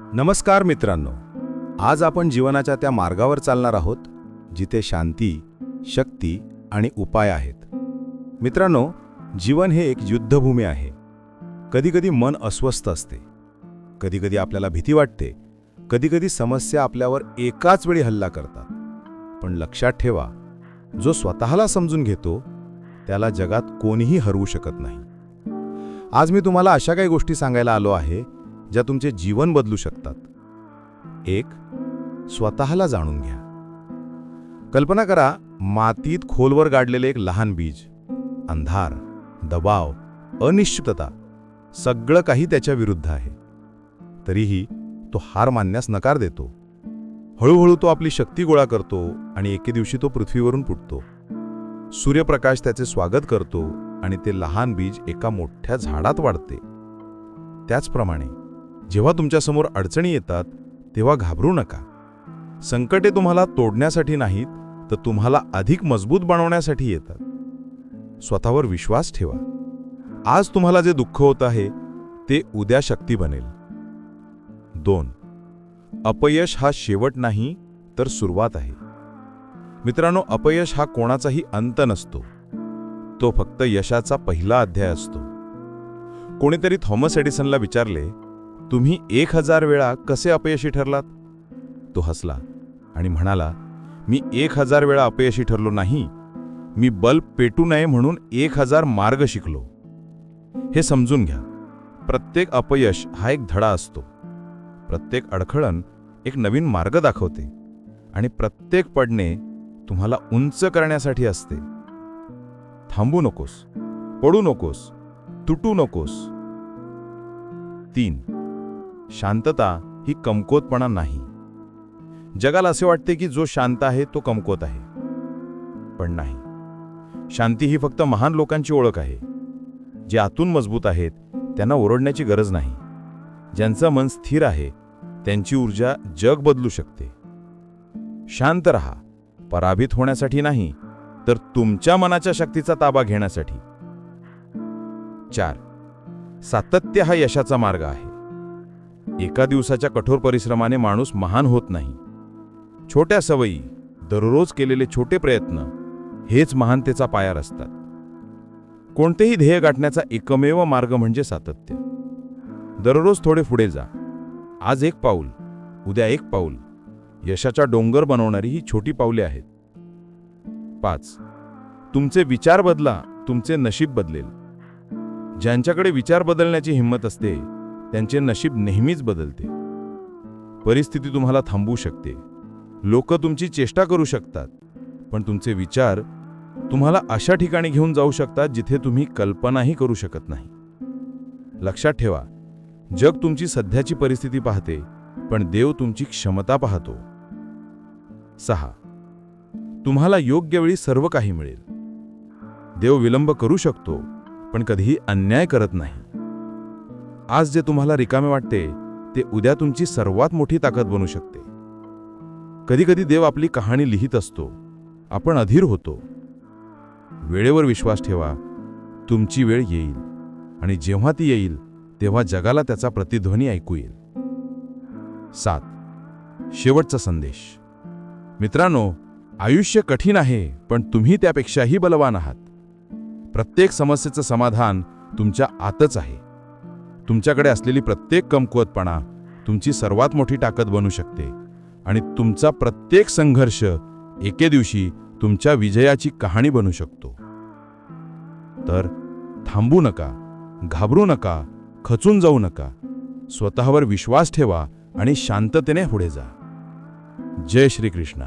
नमस्कार मित्रांनो आज आपण जीवनाच्या त्या मार्गावर चालणार आहोत जिथे शांती शक्ती आणि उपाय आहेत. मित्रांनो जीवन हे एक युद्धभूमी आहे. कधीकधी मन अस्वस्थ असते. कधीकधी आपल्याला भीती वाटते. कधीकधी समस्या आपल्यावर एकाच वेळी हल्ला करतात. पण लक्षात ठेवा जो स्वतःला समजून घेतो त्याला जगात कोणीही हरवू शकत नाही. आज मी तुम्हाला अशा काही गोष्टी सांगायला आलो आहे ज्या तुमचे जीवन बदलू शकतात. एक स्वतःला जाणून घ्या. कल्पना करा मातीत खोलवर गाडलेले एक लहान बीज अंधार दबाव अनिश्चितता सगळं काही त्याच्या विरुद्ध आहे. तरीही तो हार मानण्यास नकार देतो. हळूहळू तो आपली शक्ती गोळा करतो आणि एके दिवशी तो पृथ्वीवरून फुटतो. सूर्यप्रकाश त्याचे स्वागत करतो आणि ते लहान बीज एका मोठ्या झाडात वाढते. त्याचप्रमाणे जेव्हा तुमच्यासमोर अडचणी येतात तेव्हा घाबरू नका. संकटे तुम्हाला तोडण्यासाठी नाहीत तर तुम्हाला अधिक मजबूत बनवण्यासाठी येतात. स्वतःवर विश्वास ठेवा. आज तुम्हाला जे दुःख होत आहे ते उद्या शक्ती बनेल. दोन अपयश हा शेवट नाही तर सुरुवात आहे. मित्रांनो अपयश हा कोणाचाही अंत नसतो. तो फक्त यशाचा पहिला अध्याय असतो. कोणीतरी थॉमस एडिसनला विचारले तुम्ही एक हजार वेळा कसे अपयशी ठरलात? तो हसला आणि म्हणाला मी एक हजार वेळा अपयशी ठरलो नाही. मी बल्ब पेटू नये म्हणून एक हजार मार्ग शिकलो. हे समजून घ्या प्रत्येक अपयश हा एक धडा असतो. प्रत्येक अडखळण एक नवीन मार्ग दाखवते आणि प्रत्येक पडणे तुम्हाला उंच करण्यासाठी असते. थांबू नकोस पडू नकोस तुटू नकोस. तीन शांतता ही कमकोतपणा नाही. जगाला असे वाटते की जो शांत आहे तो कमकोत आहे. पण नाही. शांती ही फक्त महान लोकांची ओळख आहे. जे आतून मजबूत आहेत त्यांना ओरडण्याची गरज नाही. ज्यांचं मन स्थिर आहे त्यांची ऊर्जा जग बदलू शकते. शांत रहा. पराभूत होण्यासाठी नाही तर तुमच्या मनाच्या शक्तीचा ताबा घेण्यासाठी. चार. सातत्य हा यशाचा मार्ग आहे. एका दिवसाच्या कठोर परिश्रमाने माणूस महान होत नाही. छोट्या सवयी दररोज केलेले छोटे प्रयत्न हेच महानतेचा पाया असतात कोणतेही ध्येय गाठण्याचा एकमेव मार्ग म्हणजे सातत्य. दररोज थोडे पुढे जा. आज एक पाऊल उद्या एक पाऊल यशाचा डोंगर बनवणारी ही छोटी पावले आहेत. पाच तुमचे विचार बदला तुमचे नशीब बदलेल. ज्यांच्याकडे विचार बदलण्याची हिंमत असते त्यांचे नशीब नेहमीच बदलते. परिस्थिती तुम्हाला थांबवू शकते. लोक तुमची चेष्टा करू शकतात. पण तुमचे विचार तुम्हाला अशा ठिकाणी घेऊन जाऊ शकतात जिथे तुम्ही कल्पनाही करू शकत नाही. लक्षात ठेवा जग तुमची सध्याची परिस्थिती पाहते पण देव तुमची क्षमता पाहतो. सहा तुम्हाला योग्य वेळी सर्व काही मिळेल. देव विलंब करू शकतो पण कधीही अन्याय करत नाही. आज जे तुम्हाला रिकामे वाटते ते उद्या तुमची सर्वात मोठी ताकद बनू शकते. कधीकधी देव आपली कहाणी लिहित असतो. आपण अधीर होतो. वेळेवर विश्वास ठेवा. तुमची वेळ येईल. आणि जेव्हा ती येईल तेव्हा जगाला त्याचा प्रतिध्वनी ऐकू येईल. सात. शेवटचा संदेश. मित्रांनो आयुष्य कठीण आहे पण तुम्ही त्यापेक्षाही बलवान आहात. प्रत्येक समस्येचं समाधान तुमच्या आतच आहे. तुमच्याकडे असलेली प्रत्येक कमकुवतपणा तुमची सर्वात मोठी ताकद बनू शकते. आणि तुमचा प्रत्येक संघर्ष एके दिवशी तुमच्या विजयाची कहाणी बनू शकतो. तर थांबू नका घाबरू नका खचून जाऊ नका. स्वतःवर विश्वास ठेवा आणि शांततेने पुढे जा. जय श्रीकृष्णा.